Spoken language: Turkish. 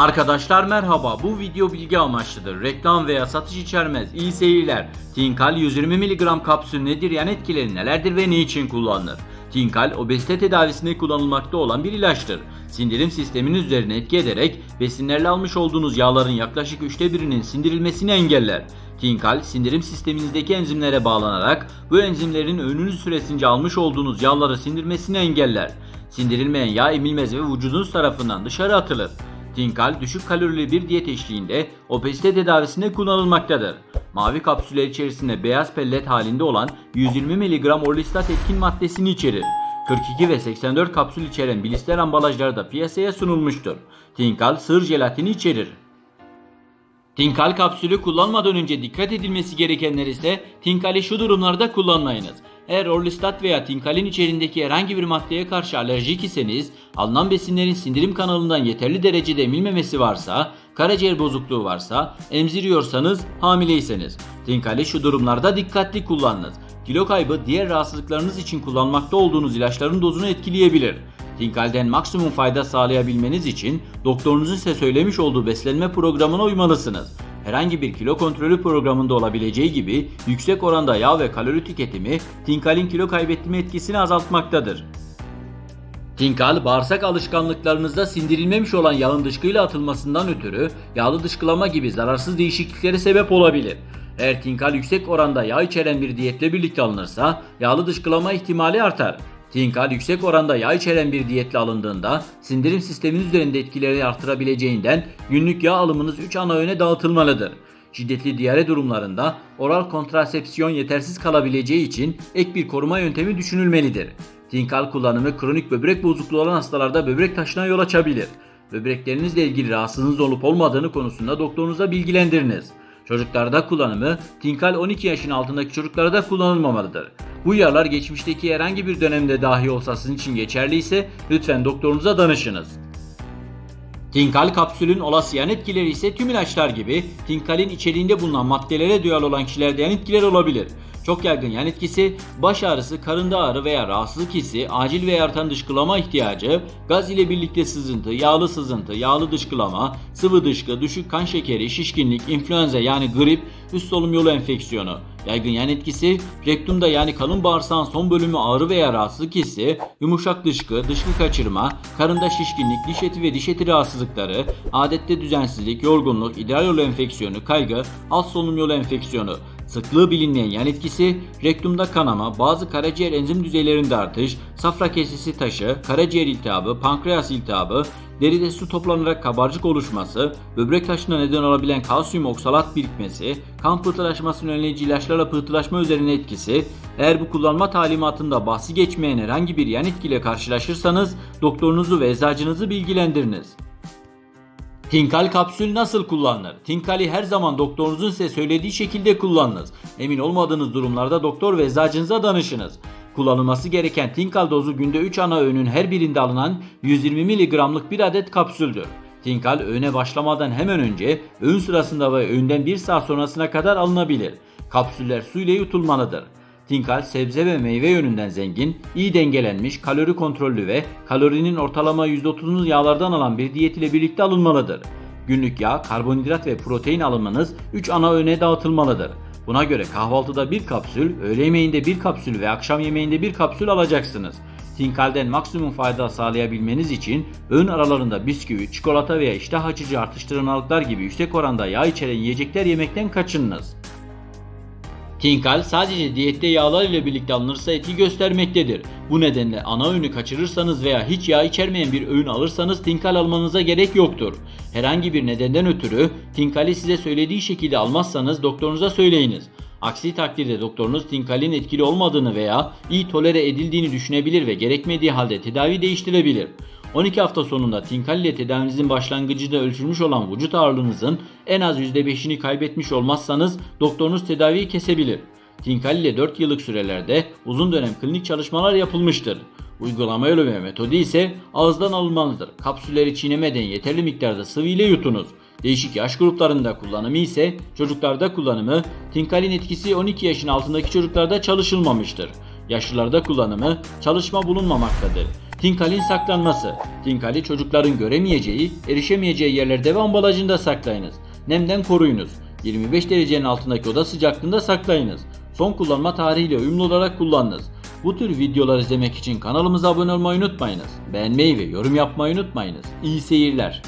Arkadaşlar merhaba. Bu video bilgi amaçlıdır. Reklam veya satış içermez. İyi seyirler. Tinkal 120 mg kapsül nedir? Yan etkileri nelerdir ve ne için kullanılır? Tinkal obezite tedavisinde kullanılmakta olan bir ilaçtır. Sindirim sisteminin üzerine etki ederek besinlerle almış olduğunuz yağların yaklaşık üçte birinin sindirilmesini engeller. Tinkal sindirim sisteminizdeki enzimlere bağlanarak bu enzimlerin öğününüz süresince almış olduğunuz yağları sindirmesini engeller. Sindirilmeyen yağ emilmez ve vücudunuz tarafından dışarı atılır. Tinkal düşük kalorili bir diyet eşliğinde obezite tedavisinde kullanılmaktadır. Mavi kapsüller içerisinde beyaz pellet halinde olan 120 mg orlistat etkin maddesini içerir. 42 ve 84 kapsül içeren blister ambalajlarda piyasaya sunulmuştur. Tinkal sığır jelatini içerir. Tinkal kapsülü kullanmadan önce dikkat edilmesi gerekenler ise Tinkal'i şu durumlarda kullanmayınız. Eğer Orlistat veya Tinkal'in içeriğindeki herhangi bir maddeye karşı alerjik iseniz, alınan besinlerin sindirim kanalından yeterli derecede emilmemesi varsa, karaciğer bozukluğu varsa, emziriyorsanız, hamileyseniz. Tinkal'i şu durumlarda dikkatli kullanınız. Kilo kaybı diğer rahatsızlıklarınız için kullanmakta olduğunuz ilaçların dozunu etkileyebilir. Tinkal'den maksimum fayda sağlayabilmeniz için doktorunuzun size söylemiş olduğu beslenme programına uymalısınız. Herhangi bir kilo kontrolü programında olabileceği gibi yüksek oranda yağ ve kalori tüketimi Tinkal'in kilo kaybetme etkisini azaltmaktadır. Tinkal, bağırsak alışkanlıklarınızda sindirilmemiş olan yağın dışkıyla atılmasından ötürü yağlı dışkılama gibi zararsız değişikliklere sebep olabilir. Eğer tinkal yüksek oranda yağ içeren bir diyetle birlikte alınırsa yağlı dışkılama ihtimali artar. Tinkal yüksek oranda yağ içeren bir diyetle alındığında sindirim sisteminiz üzerinde etkileri artırabileceğinden günlük yağ alımınız 3 ana öğüne dağıtılmalıdır. Şiddetli diyare durumlarında oral kontrasepsiyon yetersiz kalabileceği için ek bir koruma yöntemi düşünülmelidir. Tinkal kullanımı kronik böbrek bozukluğu olan hastalarda böbrek taşına yol açabilir. Böbreklerinizle ilgili rahatsızlığınız olup olmadığını konusunda doktorunuza bilgilendiriniz. Çocuklarda kullanımı Tinkal 12 yaşın altındaki çocuklarda kullanılmamalıdır. Bu uyarılar geçmişteki herhangi bir dönemde dahi olsa sizin için geçerli ise lütfen doktorunuza danışınız. Tinkal kapsülün olası yan etkileri ise tüm ilaçlar gibi Tinkal'in içeriğinde bulunan maddelere duyarlı olan kişilerde yan etkiler olabilir. Çok yaygın yan etkisi baş ağrısı, karında ağrı veya rahatsızlık hissi, acil veya artan dışkılama ihtiyacı, gaz ile birlikte sızıntı, yağlı sızıntı, yağlı dışkılama, sıvı dışkı, düşük kan şekeri, şişkinlik, influenza yani grip, üst solunum yolu enfeksiyonu. Yaygın yan etkisi rektumda yani kalın bağırsağın son bölümü ağrı veya rahatsızlık hissi, yumuşak dışkı, dışkı kaçırma, karında şişkinlik, diş eti ve diş eti rahatsızlıkları, adette düzensizlik, yorgunluk, idrar yolu enfeksiyonu, kaygı, alt solunum yolu enfeksiyonu. Sıklığı bilinmeyen yan etkisi, rektumda kanama, bazı karaciğer enzim düzeylerinde artış, safra kesesi taşı, karaciğer iltihabı, pankreas iltihabı, deride su toplanarak kabarcık oluşması, böbrek taşına neden olabilen kalsiyum oksalat birikmesi, kan pıhtılaşmasını önleyici ilaçlarla pıhtılaşma üzerine etkisi, eğer bu kullanma talimatında bahsi geçmeyen herhangi bir yan etkiyle karşılaşırsanız doktorunuzu ve eczacınızı bilgilendiriniz. Tinkal kapsül nasıl kullanılır? Tinkal'i her zaman doktorunuzun size söylediği şekilde kullanınız. Emin olmadığınız durumlarda doktor ve eczacınıza danışınız. Kullanılması gereken Tinkal dozu günde 3 ana öğünün her birinde alınan 120 mg'lık bir adet kapsüldür. Tinkal öğüne başlamadan hemen önce, öğün sırasında ve öğünden 1 saat sonrasına kadar alınabilir. Kapsüller su ile yutulmalıdır. Tinkal sebze ve meyve yönünden zengin, iyi dengelenmiş, kalori kontrollü ve kalorinin ortalama %30'unu yağlardan alan bir diyet ile birlikte alınmalıdır. Günlük yağ, karbonhidrat ve protein alımınız 3 ana öğüne dağıtılmalıdır. Buna göre kahvaltıda bir kapsül, öğle yemeğinde bir kapsül ve akşam yemeğinde bir kapsül alacaksınız. Tinkal'den maksimum fayda sağlayabilmeniz için öğün aralarında bisküvi, çikolata veya iştah açıcı artıştırmalıklar gibi yüksek oranda yağ içeren yiyecekler yemekten kaçınınız. Tinkal sadece diyette yağlar ile birlikte alınırsa etki göstermektedir. Bu nedenle ana öğünü kaçırırsanız veya hiç yağ içermeyen bir öğün alırsanız Tinkal almanıza gerek yoktur. Herhangi bir nedenden ötürü Tinkal'i size söylediği şekilde almazsanız doktorunuza söyleyiniz. Aksi takdirde doktorunuz Tinkal'in etkili olmadığını veya iyi tolere edildiğini düşünebilir ve gerekmediği halde tedavi değiştirebilir. 12 hafta sonunda Tinkal tedavinizin başlangıcında ölçülmüş olan vücut ağırlığınızın en az %5'ini kaybetmiş olmazsanız doktorunuz tedaviyi kesebilir. Tinkal ile 4 yıllık sürelerde uzun dönem klinik çalışmalar yapılmıştır. Uygulama yolu ve metodu ise ağızdan alınmalıdır. Kapsülleri çiğnemeden yeterli miktarda sıvı ile yutunuz. Değişik yaş gruplarında kullanımı ise çocuklarda kullanımı Tinkal'in etkisi 12 yaşın altındaki çocuklarda çalışılmamıştır. Yaşlılarda kullanımı çalışma bulunmamaktadır. Tinkal'in saklanması. Tinkali çocukların göremeyeceği, erişemeyeceği yerlerde ve ambalajında saklayınız. Nemden koruyunuz. 25 derecenin altındaki oda sıcaklığında saklayınız. Son kullanma tarihiyle uyumlu olarak kullanınız. Bu tür videolar izlemek için kanalımıza abone olmayı unutmayınız. Beğenmeyi ve yorum yapmayı unutmayınız. İyi seyirler.